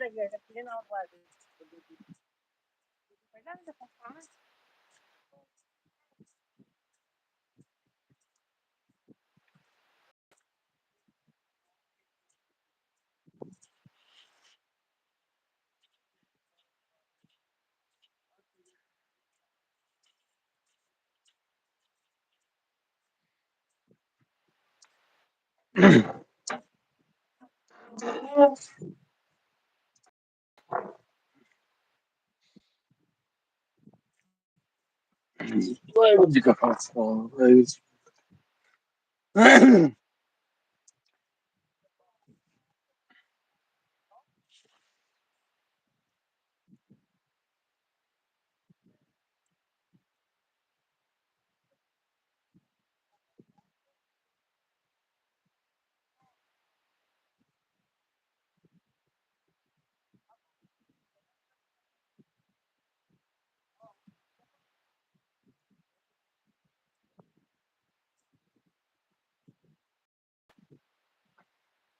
regret de plein envoi de Madame. Thank you. ਜੀ ਕਾ ਖਾਲਸਾ ਵਾਹਿਗੁਰੂ ਜੀ ਕੀ ਫਤਿਹ।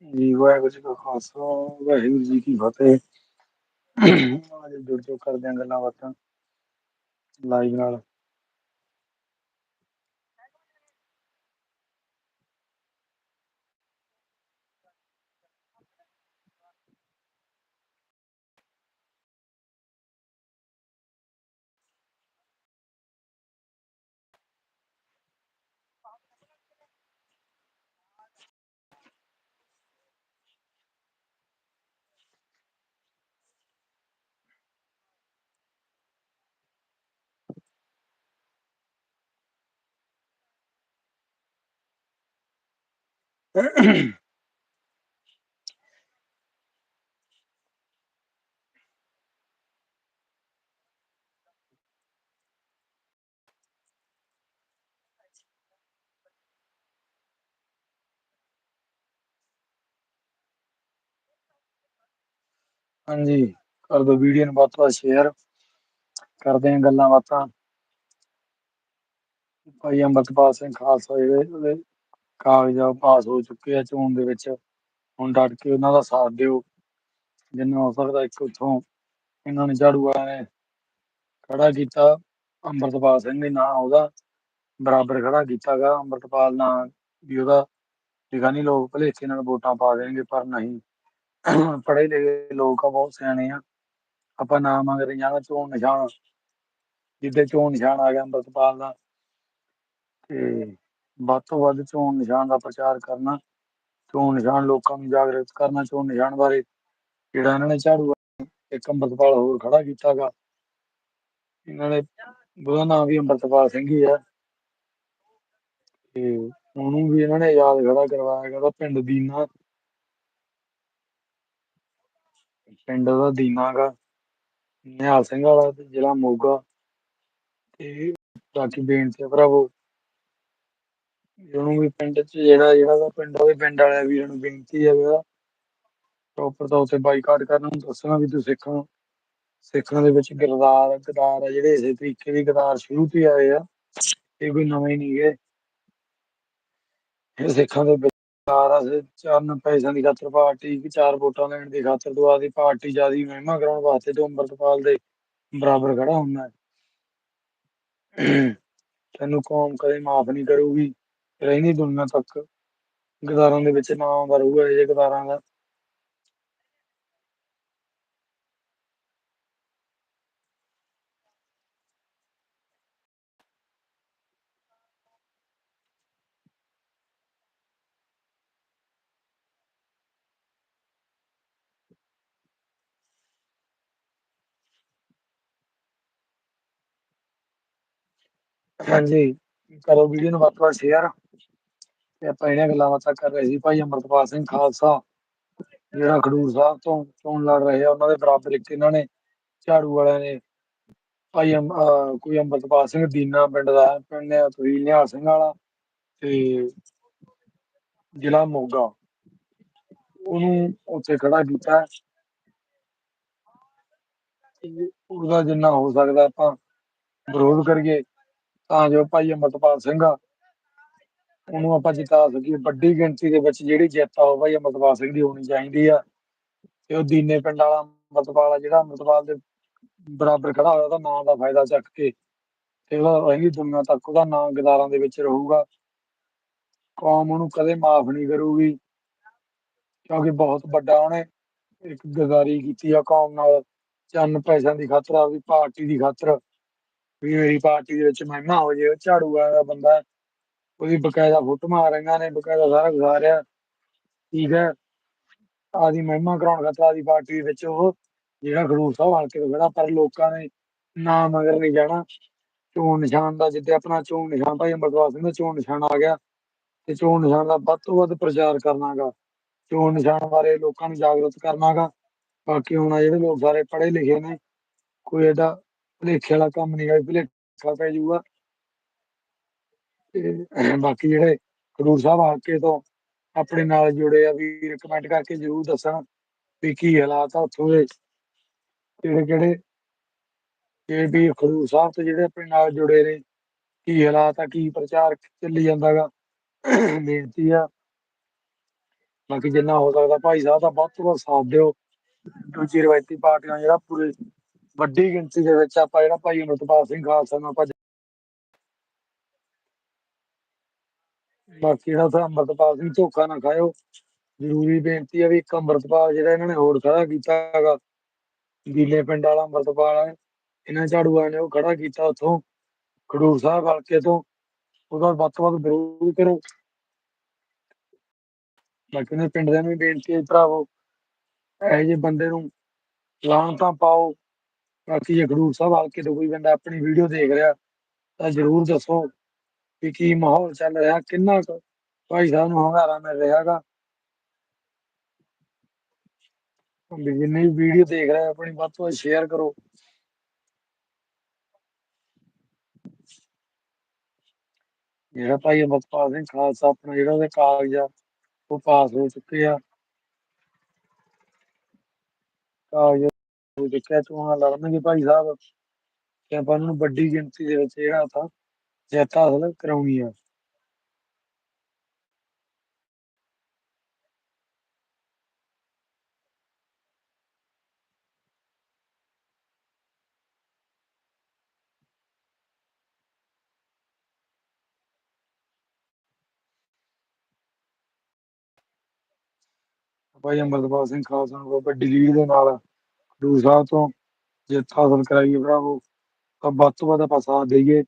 ਜੀ, ਵਾਹਿਗੁਰੂ ਜੀ ਕਾ ਖਾਲਸਾ, ਵਾਹਿਗੁਰੂ ਜੀ ਕੀ ਫਤਿਹ। ਅੱਜ ਜੁੜ ਜੋ ਕਰਦੇ ਆਂ ਗੱਲਾਂ ਬਾਤਾਂ ਲਾਈਵ ਨਾਲ। ਹਾਂਜੀ ਕਰ ਦੋ ਵੀਡੀਓ ਨੂੰ ਵੱਧ ਤੋਂ ਵੱਧ ਸ਼ੇਅਰ ਕਰਦੇ ਆਂ ਗੱਲਾਂ ਬਾਤਾਂ ਭਾਈ ਅੰਮ੍ਰਿਤਪਾਲ ਸਿੰਘ ਖਾਲਸਾ ਜਿਹੜੇ ਉਹਦੇ ਕਾਗਜ਼ ਪਾਸ ਹੋ ਚੁੱਕੇ ਆ ਚੋਣ ਦੇ ਵਿੱਚ। ਹੁਣ ਡਟ ਕੇ ਉਹਨਾਂ ਦਾ ਸਾਥ ਦਿਓ। ਜਿੰਨਾ ਹੋ ਸਕਦਾ ਇੱਕ ਉੱਥੋਂ ਇਹਨਾਂ ਨੇ ਝਾੜੂ ਵਾਲਿਆਂ ਨੇ ਖੜਾ ਕੀਤਾ। ਅੰਮ੍ਰਿਤਪਾਲ ਸਿੰਘ ਦੇ ਨਾਂ ਉਹਦਾ ਬਰਾਬਰ ਖੜਾ ਕੀਤਾਗਾ। ਅੰਮ੍ਰਿਤਪਾਲ ਨਾਂ ਵੀ ਉਹਦਾ ਲਿਖਾ ਨਹੀਂ ਲੋਕ ਭਲੇਖੇ ਨਾਲ ਵੋਟਾਂ ਪਾ ਦੇਣਗੇ, ਪਰ ਨਹੀਂ। ਪੜ੍ਹੇ ਲਿਖੇ ਲੋਕ ਆ, ਬਹੁਤ ਸਿਆਣੇ ਆ। ਆਪਾਂ ਨਾਮ ਰਹੇ ਜਾਣਾ ਚੋਣ ਨਿਸ਼ਾਨ। ਜਿੱਦੇ ਚੋਣ ਨਿਸ਼ਾਨ ਆ ਗਿਆ ਅੰਮ੍ਰਿਤਪਾਲ ਦਾ, ਤੇ ਵੱਧ ਤੋਂ ਵੱਧ ਚੋਣ ਨਿਸ਼ਾਨ ਦਾ ਪ੍ਰਚਾਰ ਕਰਨਾ, ਚੋਣ ਨਿਸ਼ਾਨ ਲੋਕਾਂ ਨੂੰ ਜਾਗਰੂਕ ਕਰਨਾ, ਚੋਣ ਨਿਸ਼ਾਨ ਬਾਰੇ ਜਿਹੜਾ ਇਹਨਾਂ ਨੇ ਝਾੜੂ ਇੱਕ ਅੰਮ੍ਰਿਤਪਾਲ ਹੋਰ ਖੜਾ ਕੀਤਾਗਾ। ਇਹਨਾਂ ਨੇ ਉਹਦਾ ਨਾਮ ਵੀ ਅੰਮ੍ਰਿਤਪਾਲ ਸਿੰਘ ਹੀ ਆ। ਤੇ ਉਹਨੂੰ ਵੀ ਇਹਨਾਂ ਨੇ ਯਾਦ ਖੜਾ ਕਰਵਾਇਆ ਗਿਆ ਪਿੰਡ ਦੀਨਾ। ਪਿੰਡ ਦਾ ਦੀਨਾ ਗਾ, ਨਿਹਾਲ ਸਿੰਘ ਵਾਲਾ ਤੇ ਜ਼ਿਲ੍ਹਾ ਮੋਗਾ। ਤੇ ਬਾਕੀ ਬੇਨਤੀ ਆ ਭਰਾਵੋ ਉਹਨੂੰ ਵੀ ਪਿੰਡ ਚ, ਜਿਹੜਾ ਜਿਹੜਾ ਦਾ ਪਿੰਡ ਉਹਦੇ ਪਿੰਡ ਵਾਲਿਆਂ ਵੀਰਾਂ ਨੂੰ ਬੇਨਤੀ ਹੈ ਵੀ ਪ੍ਰੋਪਰ ਤੌਰ ਤੇ ਬਾਈਕਾਟ ਕਰਨ ਨੂੰ ਦੱਸਣਾ ਵੀ ਤੁਸੀਂ ਸਿੱਖਾਂ ਸਿੱਖਾਂ ਦੇ ਵਿੱਚ ਗਰਦਾਰ, ਗਦਾਰ ਆ ਜਿਹੜੇ ਇਸੇ ਤਰੀਕੇ ਦੀ ਗਦਾਰ ਸ਼ੁਰੂ ਤੋਂ ਆਏ ਆ, ਇਹ ਕੋਈ ਨਵੇਂ ਨਹੀਂ ਗਏ ਇਹ ਸਿੱਖਾਂ ਦੇ ਗਦਾਰ ਆ ਚਰਨ ਪੈਸਿਆਂ ਦੀ ਖਾਤਰ ਪਾਰਟੀ ਚਾਰ ਵੋਟਾਂ ਲੈਣ ਦੀ ਖਾਤਰ ਤੋਂ ਆਦੀ ਪਾਰਟੀ ਜਿਆਦੀ ਮਹਿਮਾ ਕਰਾਉਣ ਵਾਸਤੇ ਤੋਂ ਅੰਮ੍ਰਿਤਪਾਲ ਦੇ ਬਰਾਬਰ ਖੜਾ ਹੁੰਦਾ। ਤੈਨੂੰ ਕੌਮ ਕਦੇ ਮਾਫ ਨਹੀਂ ਕਰੂਗੀ। ਰਹਿੰਦੀ ਦੁਨੀਆ ਤੱਕ। ਗਦਾਰਾਂ ਦੇ ਵਿੱਚ ਨਾਂ ਆਉਂਦਾ ਰਹੂਗਾ ਇਹ ਜਿਹੇ ਗਦਾਰਾਂ ਦਾ। ਹਾਂਜੀ, ਕਰੋ ਵੀਡੀਓ ਨੂੰ ਵੱਧ ਤੋਂ ਵੱਧ ਸ਼ੇਅਰ ਤੇ ਆਪਾਂ ਇਹਨਾਂ ਗੱਲਾਂ ਬਾਤਾਂ ਕਰ ਰਹੇ ਸੀ ਭਾਈ ਅਮਰਤਪਾਲ ਸਿੰਘ ਖਾਲਸਾ, ਜਿਹੜਾ ਖਡੂਰ ਸਾਹਿਬ ਤੋਂ ਚੋਣ ਲੜ ਰਹੇ ਆ, ਉਹਨਾਂ ਦੇ ਬਰਾਬਰ ਇੱਕ ਇਹਨਾਂ ਨੇ ਝਾੜੂ ਵਾਲਿਆਂ ਨੇ ਭਾਈ ਕੋਈ ਅੰਮ੍ਰਿਤਪਾਲ ਸਿੰਘ ਦੀਨਾ ਪਿੰਡ ਦਾ ਪਿੰਡ ਨੇ ਤਹਿਸੀਲ ਨਿਹਾਲ ਸਿੰਘ ਵਾਲਾ ਤੇ ਜ਼ਿਲ੍ਹਾ ਮੋਗਾ। ਉਹਨੂੰ ਉੱਥੇ ਖੜਾ ਕੀਤਾ। ਉਹਦਾ ਜਿੰਨਾ ਹੋ ਸਕਦਾ ਆਪਾਂ ਵਿਰੋਧ ਕਰੀਏ, ਤਾਂ ਜੋ ਭਾਈ ਅਮਰਤਪਾਲ ਸਿੰਘ ਉਹਨੂੰ ਆਪਾਂ ਜਿਤਾ ਸਕੀਏ। ਵੱਡੀ ਗਿਣਤੀ ਦੇ ਵਿੱਚ ਜਿਹੜੀ ਜਿੱਤ ਆ ਉਹ ਭਾਈ ਅਮਰਤਪਾਲ ਸਿੰਘ ਦੀ ਹੋਣੀ ਚਾਹੀਦੀ ਆ। ਤੇ ਉਹ ਦੀਨੇ ਪਿੰਡ ਵਾਲਾ ਅੰਮ੍ਰਿਤਪਾਲ ਆ, ਜਿਹੜਾ ਅੰਮ੍ਰਿਤਪਾਲ ਦੇ ਬਰਾਬਰ ਖੜਾ ਹੋਇਆ, ਉਹਦਾ ਨਾਂ ਦਾ ਫਾਇਦਾ ਚੱਕ ਕੇ ਤੇ ਉਹਦਾ ਰਹਿੰਦੀ ਦੁਨੀਆ ਤੱਕ ਉਹਦਾ ਨਾਂ ਗਦਾਰਾਂ ਦੇ ਵਿੱਚ ਰਹੂਗਾ। ਕੌਮ ਉਹਨੂੰ ਕਦੇ ਮਾਫ ਨਹੀਂ ਕਰੂਗੀ, ਕਿਉਂਕਿ ਬਹੁਤ ਵੱਡਾ ਉਹਨੇ ਇੱਕ ਗਦਾਰੀ ਕੀਤੀ ਆ ਕੌਮ ਨਾਲ। ਚੰਨ ਪੈਸਿਆਂ ਦੀ ਖਾਤਰ, ਆਪਦੀ ਪਾਰਟੀ ਦੀ ਖਾਤਰ। ਵੀ ਮੇਰੀ ਪਾਰਟੀ ਦੇ ਵਿੱਚ ਮਹਿਮਾ ਹੋ ਜੇ ਝਾੜੂ ਵਾਲਾ ਦਾ ਬੰਦਾ ਉਹਦੀ ਬਕਾਇਦਾ ਫੋਟੋਆਂ ਆ ਰਹੀਆਂ ਨੇ, ਬਕਾਇਦਾ ਸਾਰਾ ਕੁਝ ਰਿਹਾ ਠੀਕ ਹੈ। ਆਦੀ ਮਹਿਮਾ ਕਰਾਉਣ ਖਾਤਰ ਆਦੀ ਪਾਰਟੀ ਦੇ ਵਿੱਚ ਉਹ ਜਿਹੜਾ ਖਡੂਰ ਸਾਹਿਬ ਹਲਕੇ ਤੋਂ ਖੜਾ, ਪਰ ਲੋਕਾਂ ਨੇ ਨਾ ਮਗਰ ਨਹੀਂ ਜਾਣਾ। ਚੋਣ ਨਿਸ਼ਾਨ ਦਾ ਜਿੱਦੇ ਆਪਣਾ ਚੋਣ ਨਿਸ਼ਾਨ, ਭਾਈ ਅੰਮ੍ਰਿਤਪਾਲ ਸਿੰਘ ਦਾ ਚੋਣ ਨਿਸ਼ਾਨ ਆ ਗਿਆ ਤੇ ਚੋਣ ਨਿਸ਼ਾਨ ਦਾ ਵੱਧ ਤੋਂ ਵੱਧ ਪ੍ਰਚਾਰ ਕਰਨਾਗਾ। ਚੋਣ ਨਿਸ਼ਾਨ ਬਾਰੇ ਲੋਕਾਂ ਨੂੰ ਜਾਗਰੂਕ ਕਰਨਾਗਾ। ਬਾਕੀ ਹੁਣ ਜਿਹੜੇ ਲੋਕ ਸਾਰੇ ਪੜ੍ਹੇ ਲਿਖੇ ਨੇ, ਕੋਈ ਇਹਦਾ ਭੁਲੇਖੇ ਵਾਲਾ ਕੰਮ ਨਹੀਂ ਹੈ ਭੁਲੇਖਾ ਪੈ ਜਾਊਗਾ। ਤੇ ਬਾਕੀ ਜਿਹੜੇ ਖਡੂਰ ਸਾਹਿਬ ਹਲਕੇ ਤੋਂ ਆਪਣੇ ਨਾਲ ਜੁੜੇ ਆ, ਵੀ ਕਮੈਂਟ ਕਰਕੇ ਜਰੂਰ ਦੱਸਣ ਵੀ ਕੀ ਹਾਲਾਤ ਆ ਉੱਥੋਂ ਦੇ। ਕਿਹੜੇ ਕਿਹੜੇ ਇਹ ਖਡੂਰ ਸਾਹਿਬ ਤੋਂ ਜਿਹੜੇ ਆਪਣੇ ਨਾਲ ਜੁੜੇ ਨੇ, ਕੀ ਹਾਲਾਤ ਆ, ਕੀ ਪ੍ਰਚਾਰ ਚੱਲੀ ਜਾਂਦਾਗਾ ਬੇਨਤੀ ਆ। ਬਾਕੀ ਜਿੰਨਾ ਹੋ ਸਕਦਾ ਭਾਈ ਸਾਹਿਬ ਦਾ ਵੱਧ ਤੋਂ ਵੱਧ ਸਾਥ ਦਿਓ। ਦੂਜੀ ਰਵਾਇਤੀ ਪਾਰਟੀਆਂ ਜਿਹੜਾ ਪੂਰੇ ਵੱਡੀ ਗਿਣਤੀ ਦੇ ਵਿੱਚ ਆਪਾਂ ਜਿਹੜਾ ਭਾਈ ਅਮਰਤਪਾਲ ਸਿੰਘ ਖਾਲਸਾ ਨੂੰ ਆਪਾਂ ਬਾਕੀ ਜਿਹੜਾ ਤਾਂ ਅੰਮ੍ਰਿਤਪਾਲ ਸਿੰਘ ਧੋਖਾ ਨਾ ਖਾਇਓ। ਜ਼ਰੂਰੀ ਬੇਨਤੀ ਆ ਵੀ ਇੱਕ ਅੰਮ੍ਰਿਤਪਾਲ ਜਿਹੜਾ ਇਹਨਾਂ ਨੇ ਹੋਰ ਖੜਾ ਕੀਤਾ ਹੈਗਾ ਦੀਲੇ ਪਿੰਡ ਵਾਲਾ ਅੰਮ੍ਰਿਤਪਾਲ ਹੈ ਇਹਨਾਂ ਝਾੜੂਆਂ ਨੇ ਉਹ ਖੜਾ ਕੀਤਾ ਉੱਥੋਂ, ਖਡੂਰ ਸਾਹਿਬ ਹਲਕੇ ਤੋਂ, ਉਹਦਾ ਵੱਧ ਤੋਂ ਵੱਧ ਵਿਰੋਧ ਕਰੋ। ਬਾਕੀ ਨੇ ਪਿੰਡ ਦੇ ਨੂੰ ਬੇਨਤੀ ਹੈ ਭਰਾਵੋ, ਇਹੋ ਜਿਹੇ ਬੰਦੇ ਨੂੰ ਲਾਣ ਤਾਂ ਪਾਓ। ਬਾਕੀ ਜੇ ਖਡੂਰ ਸਾਹਿਬ ਹਲਕੇ ਤੋਂ ਕੋਈ ਬੰਦਾ ਆਪਣੀ ਵੀਡੀਓ ਦੇਖ ਰਿਹਾ, ਤਾਂ ਜ਼ਰੂਰ ਦੱਸੋ। ਵੀ ਕੀ ਮਾਹੌਲ ਚੱਲ ਰਿਹਾ, ਕਿੰਨਾ ਕੁ ਭਾਈ ਸਾਹਿਬ ਨੂੰ ਹੰਗਾਰਾ ਮਿਲ ਰਿਹਾਗਾ ਵੀ ਜਿੰਨੇ ਵੀ ਵੀਡੀਓ ਦੇਖ ਰਹੇ, ਆਪਣੀ ਵੱਧ ਤੋਂ ਵੱਧ ਸ਼ੇਅਰ ਕਰੋ। ਜਿਹੜਾ ਭਾਈ ਅਮਰਪਾਲ ਸਿੰਘ ਖਾਲਸਾ ਆਪਣਾ ਜਿਹੜਾ ਉਹਦੇ ਕਾਗਜ਼ ਆ, ਉਹ ਪਾਸ ਹੋ ਚੁੱਕੇ ਆ। ਕਾਗਜ਼ ਹੋ ਚੁੱਕਿਆ, ਚੋਣਾਂ ਲੜਨਗੇ ਭਾਈ ਸਾਹਿਬ। ਤੇ ਆਪਾਂ ਨੂੰ ਵੱਡੀ ਗਿਣਤੀ ਦੇ ਵਿੱਚ ਜਿਹੜਾ ਤਾਂ ਜਿੱਤ ਹਾਸਲ ਕਰਾਉਣੀ ਆ। ਭਾਈ ਅੰਮ੍ਰਿਤਪਾਲ ਸਿੰਘ ਖਾਲਸਾ ਨੂੰ ਬਹੁਤ ਵੱਡੀ ਦੇ ਨਾਲ ਖਡੂਰ ਸਾਹਿਬ ਤੋਂ ਜਿੱਤ ਹਾਸਲ ਕਰਾਈਏ ਭਰਾਵੋ। ਤਾਂ ਵੱਧ ਤੋਂ ਵੱਧ ਆਪਾਂ ਸਾਥ ਦੇਈਏ।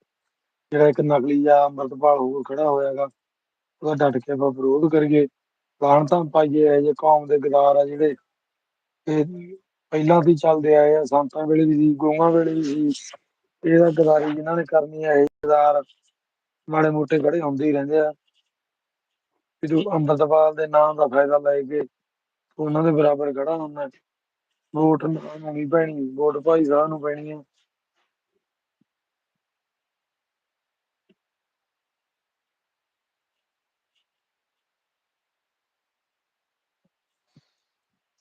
ਜਿਹੜਾ ਇੱਕ ਨਕਲੀ ਆ ਅੰਮ੍ਰਿਤਪਾਲ ਹੋਰ ਖੜਾ ਹੋਇਆਗਾ, ਉਹਦਾ ਡਟ ਕੇ ਆਪਾਂ ਵਿਰੋਧ ਕਰੀਏ। ਲਾਣ ਤਾਂ ਪਾਈਏ ਇਹ ਜੇ ਕੌਮ ਦੇ ਗਦਾਰ ਆ ਜਿਹੜੇ, ਇਹ ਪਹਿਲਾਂ ਤੋਂ ਚੱਲਦੇ ਆਏ ਆ, ਸੰਤਾਂ ਵੇਲੇ ਵੀ ਸੀ ਗੋਆਂ ਵੇਲੇ ਵੀ ਸੀ। ਇਹਦਾ ਗਦਾਰੀ ਜਿਨ੍ਹਾਂ ਨੇ ਕਰਨੀ ਆ, ਇਹ ਗਦਾਰ ਮਾੜੇ ਮੋਟੇ ਖੜੇ ਹੁੰਦੇ ਹੀ ਰਹਿੰਦੇ ਆ। ਵੀ ਅੰਮ੍ਰਿਤਪਾਲ ਦੇ ਨਾਮ ਦਾ ਫਾਇਦਾ ਲੈ ਕੇ ਉਹਨਾਂ ਦੇ ਬਰਾਬਰ ਖੜਾ ਹੁੰਦਾ। ਵੋਟ ਨੂੰ ਨਹੀਂ ਪੈਣੀ, ਵੋਟ ਭਾਈ ਸਾਹਿਬ ਨੂੰ ਪੈਣੀ ਆ।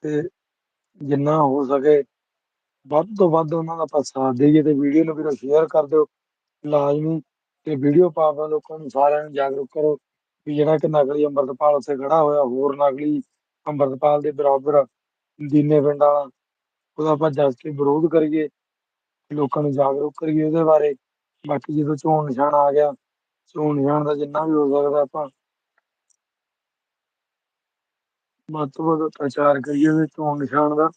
ਤੇ ਜਿੰਨਾ ਹੋ ਸਕੇ ਵੱਧ ਤੋਂ ਵੱਧ ਉਹਨਾਂ ਦਾ ਆਪਾਂ ਸਾਥ ਦੇਈਏ ਤੇ ਵੀਡੀਓ ਨੂੰ ਵੀਰੋ ਸ਼ੇਅਰ ਕਰ ਦਿਓ ਲਾਜ਼ਮੀ ਤੇ ਵੀਡੀਓ ਪਾ ਲੋਕਾਂ ਨੂੰ ਸਾਰਿਆਂ ਨੂੰ ਜਾਗਰੂਕ ਕਰੋ ਵੀ ਜਿਹੜਾ ਕਿ ਨਕਲੀ ਅੰਮ੍ਰਿਤਪਾਲ ਉੱਥੇ ਖੜਾ ਹੋਇਆ, ਹੋਰ ਨਕਲੀ ਅੰਮ੍ਰਿਤਪਾਲ ਦੇ ਬਰਾਬਰ ਦੀਨੇ ਪਿੰਡ ਵਾਲਾ, ਉਹਦਾ ਆਪਾਂ ਜੱਜ ਕੇ ਵਿਰੋਧ ਕਰੀਏ, ਲੋਕਾਂ ਨੂੰ ਜਾਗਰੂਕ ਕਰੀਏ ਉਹਦੇ ਬਾਰੇ। ਬਾਕੀ ਜਦੋਂ ਚੋਣ ਨਿਸ਼ਾਨ ਆ ਗਿਆ, ਚੋਣ ਨਿਸ਼ਾਨ ਦਾ ਜਿੰਨਾ ਵੀ ਹੋ ਸਕਦਾ ਆਪਾਂ ਵੱਧ ਤੋਂ ਵੱਧ ਪ੍ਰਚਾਰ ਕਰੀਏ ਉਹਦੇ ਚੋਣ ਨਿਸ਼ਾਨ ਦਾ।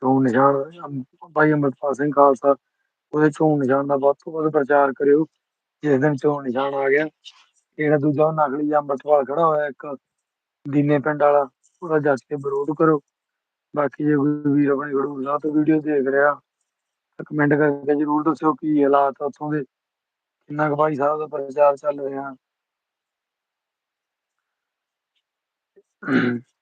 ਚੋਣ ਨਿਸ਼ਾਨ ਅਮ- ਭਾਈ ਅੰਮ੍ਰਿਤਪਾਲ ਸਿੰਘ ਖਾਲਸਾ, ਉਹਦੇ ਚੋਣ ਨਿਸ਼ਾਨ ਦਾ ਵੱਧ ਤੋਂ ਵੱਧ ਪ੍ਰਚਾਰ ਕਰਿਓ। ਜਿਸ ਦਿਨ ਚੋਣ ਨਿਸ਼ਾਨ ਆ ਗਿਆ, ਜਿਹੜਾ ਦੂਜਾ ਉਹ ਨਕਲੀ ਅੰਮ੍ਰਿਤਪਾਲ ਖੜਾ ਹੋਇਆ, ਇੱਕ ਦੀਨੇ ਪਿੰਡ ਵਾਲਾ, ਉਹਦਾ ਜੱਜ ਕੇ ਵਿਰੋਧ ਕਰੋ। ਬਾਕੀ ਜੇ ਕੋਈ ਵੀਰ ਆਪਣੇ ਖਡੂਰ ਸਾਹਿਬ ਤੋਂ ਵੀਡੀਓ ਦੇਖ ਰਿਹਾ, ਤਾਂ ਕਮੈਂਟ ਕਰਕੇ ਜਰੂਰ ਦੱਸਿਓ ਕੀ ਹਾਲਾਤ ਆ ਉੱਥੋਂ ਦੇ। ਕਿੰਨਾ ਕੁ ਭਾਈ ਸਾਹਿਬ ਦਾ ਪ੍ਰਚਾਰ ਚੱਲ ਰਿਹਾ। ਜਿਹੜਾ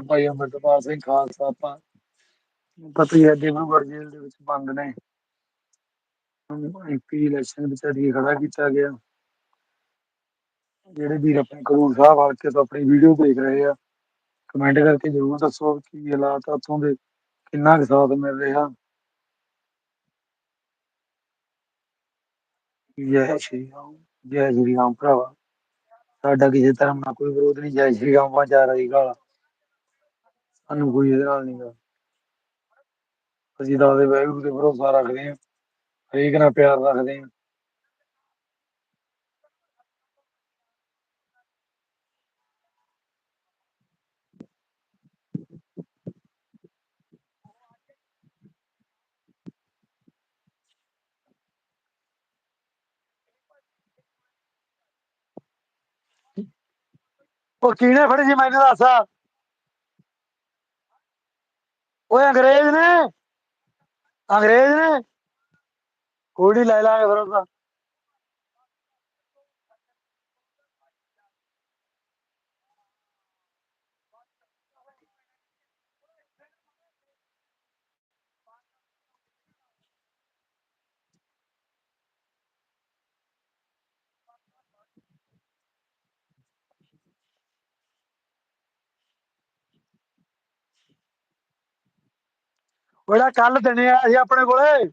ਭਾਈ ਅੰਮ੍ਰਿਤਪਾਲ ਸਿੰਘ ਖਾਲਸਾ ਆਪਾਂ ਨੂੰ ਪਤਾ ਹੀ ਹੈ ਡਿਬਰੂਗੜ੍ਹ ਜੇਲ੍ਹ ਦੇ ਵਿੱਚ ਬੰਦ ਨੇ ਐਮਪੀ ਇਲੈਕਸ਼ਨ ਵਿੱਚ ਅੜੀ ਖੜਾ ਕੀਤਾ ਗਿਆ ਜਿਹੜੇ ਵੀਰ ਆਪਣੇ ਖਡੂਰ ਸਾਹਿਬ ਹਲਕੇ ਤੋਂ ਆਪਣੀ ਵੀਡੀਓ ਦੇਖ ਰਹੇ ਆ। ਕਮੈਂਟ ਕਰਕੇ ਜ਼ਰੂਰ ਦੱਸੋ ਕੀ ਹਾਲਾਤ ਆ ਉੱਥੋਂ ਦੇ ਕਿੰਨਾ ਕੁ ਸਾਥ ਮਿਲ ਰਿਹਾ। ਜੈ ਸ਼੍ਰੀ ਰਾਮ, ਜੈ ਸ਼੍ਰੀ ਰਾਮ ਭਰਾਵਾ। ਸਾਡਾ ਕਿਸੇ ਧਰਮ ਨਾਲ ਕੋਈ ਵਿਰੋਧ ਨਹੀਂ, ਜੈ ਸ਼੍ਰੀ ਰਾਮ ਵਾਚਾ ਰਹੀ ਗਾਲਾ। ਸਾਨੂੰ ਕੋਈ ਇਹਦੇ ਨਾਲ ਨਹੀਂ ਗਾ। ਅਸੀਂ ਤਾਂ ਆਪਦੇ ਵਾਹਿਗੁਰੂ ਤੇ ਭਰੋਸਾ ਰੱਖਦੇ ਹਾਂ, ਹਰੇਕ ਨਾਲ ਪਿਆਰ ਰੱਖਦੇ ਹਾਂ। ਉਹ ਕਿਹਨੇ ਫੜੀ ਸੀ ਮੈਨੂੰ ਦੱਸ ਓਏ ਅੰਗਰੇਜ਼ ਨੇ ਅੰਗਰੇਜ਼ ਨੇ। ਕੁੜੀ ਲੈ ਲਾਂਗੇ ਫਿਰ ਉਹਦਾ। ਉਹਦਾ ਕੱਲ ਦਿਨੇ ਆਇਆ ਸੀ ਆਪਣੇ ਕੋਲੇ।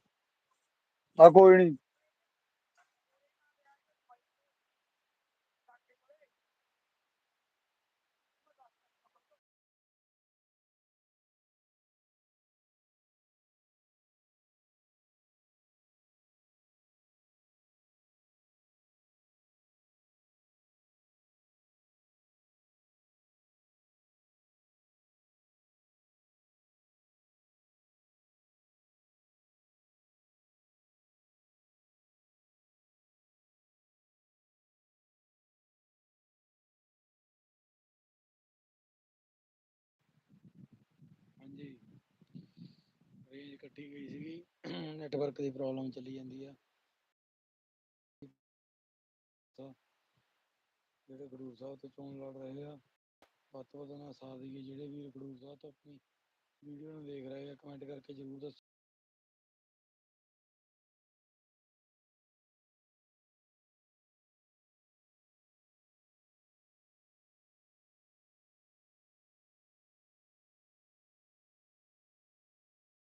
ਆ ਕੋਈ ਨਹੀਂ ਰੇਂਜ ਕੱਟੀ ਗਈ ਸੀਗੀ ਨੈਟਵਰਕ ਦੀ ਪ੍ਰੋਬਲਮ ਚੱਲੀ ਜਾਂਦੀ ਆ। ਜਿਹੜੇ ਖਡੂਰ ਸਾਹਿਬ ਤੋਂ ਚੋਣ ਲੜ ਰਹੇ ਆ, ਵੱਧ ਤੋਂ ਵੱਧ ਨਾਲ ਸਾਥ ਦਈਏ ਜਿਹੜੇ ਵੀਰ ਖਡੂਰ ਸਾਹਿਬ ਤੋਂ ਆਪਣੀ ਵੀਡੀਓ ਨੂੰ ਦੇਖ ਰਹੇ ਆ ਕਮੈਂਟ ਕਰਕੇ ਜ਼ਰੂਰ ਦੱਸੋ।